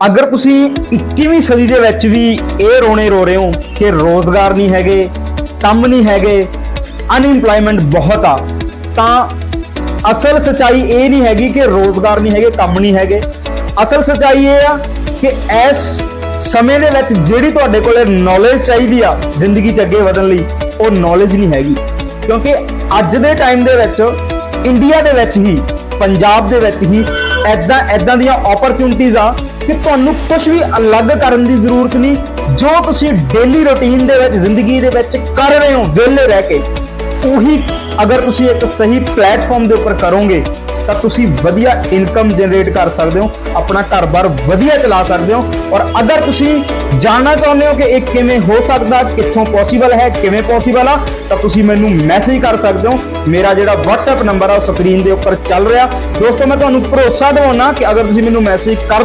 ਅਗਰ ਤੁਸੀਂ 21ਵੀਂ ਸਦੀ ਦੇ ਵਿੱਚ ਵੀ ਇਹ ਰੋਣੇ ਰੋ ਰਹੇ ਹੋ ਕਿ ਰੋਜ਼ਗਾਰ ਨਹੀਂ ਹੈਗੇ, ਕੰਮ ਨਹੀਂ ਹੈਗੇ ਅਨਇੰਪਲੋਇਮੈਂਟ ਬਹੁਤ ਆ, ਤਾਂ ਅਸਲ ਸਚਾਈ ਇਹ ਨਹੀਂ ਹੈਗੀ ਕਿ ਰੋਜ਼ਗਾਰ ਨਹੀਂ ਹੈਗੇ, ਕੰਮ ਨਹੀਂ ਹੈਗੇ। ਅਸਲ ਸਚਾਈ ਇਹ ਆ ਕਿ ਇਸ ਸਮੇਂ ਦੇ ਵਿੱਚ ਜਿਹੜੀ ਤੁਹਾਡੇ ਕੋਲੇ ਨੌਲੇਜ ਚਾਹੀਦੀ ਆ ਜ਼ਿੰਦਗੀ 'ਚ ਅੱਗੇ ਵਧਣ ਲਈ, ਉਹ ਨੌਲੇਜ ਨਹੀਂ ਹੈਗੀ। ਕਿਉਂਕਿ ਅੱਜ ਦੇ ਟਾਈਮ ਦੇ ਵਿੱਚ ਇੰਡੀਆ ਦੇ ਵਿੱਚ ਹੀ, ਪੰਜਾਬ ਦੇ ਵਿੱਚ ਹੀ ਐਦਾਂ ਐਦਾਂ ਦੀਆਂ ਓਪਰਚੁਨਿਟੀਆਂ ਆ ਕਿ ਤੁਹਾਨੂੰ ਕੁਝ ਵੀ ਅਲੱਗ ਕਰਨ ਦੀ ਜ਼ਰੂਰਤ ਨਹੀਂ, ਜੋ ਤੁਸੀਂ ਡੇਲੀ ਰੁਟੀਨ ਦੇ ਵਿੱਚ, ਜ਼ਿੰਦਗੀ ਦੇ ਵਿੱਚ ਕਰ ਰਹੇ ਹੋ, ਵਿਹਲੇ ਰਹਿ ਕੇ, ਉਹੀ ਅਗਰ ਤੁਸੀਂ ਇੱਕ ਸਹੀ ਪਲੇਟਫਾਰਮ ਦੇ ਉੱਪਰ ਕਰੋਗੇ, ਤਾਂ ਤੁਸੀਂ ਵਧੀਆ ਇਨਕਮ ਜਨਰੇਟ ਕਰ ਸਕਦੇ ਹੋ, ਆਪਣਾ ਘਰ-ਬਾਰ ਵਧੀਆ ਚਲਾ ਸਕਦੇ ਹੋ, ਔਰ ਅਗਰ ਤੁਸੀਂ ਜਾਣਨਾ ਚਾਹੁੰਦੇ ਹੋ ਕਿ ਇਹ ਕਿਵੇਂ ਹੋ ਸਕਦਾ, ਕਿੱਥੋਂ ਪੋਸੀਬਲ ਹੈ, ਕਿਵੇਂ ਪੋਸੀਬਲ ਆ, ਤਾਂ ਤੁਸੀਂ ਮੈਨੂੰ ਮੈਸੇਜ ਕਰ ਸਕਦੇ ਹੋ। ਮੇਰਾ ਜਿਹੜਾ WhatsApp ਨੰਬਰ ਆ, ਉਹ ਸਕਰੀਨ ਦੇ ਉੱਪਰ ਚੱਲ ਰਿਹਾ। ਦੋਸਤੋ, ਮੈਂ ਤੁਹਾਨੂੰ ਭਰੋਸਾ ਦਿਵਾਉਣਾ ਕਿ ਅਗਰ ਤੁਸੀਂ ਮੈਨੂੰ ਮੈਸੇਜ ਕਰਦੇ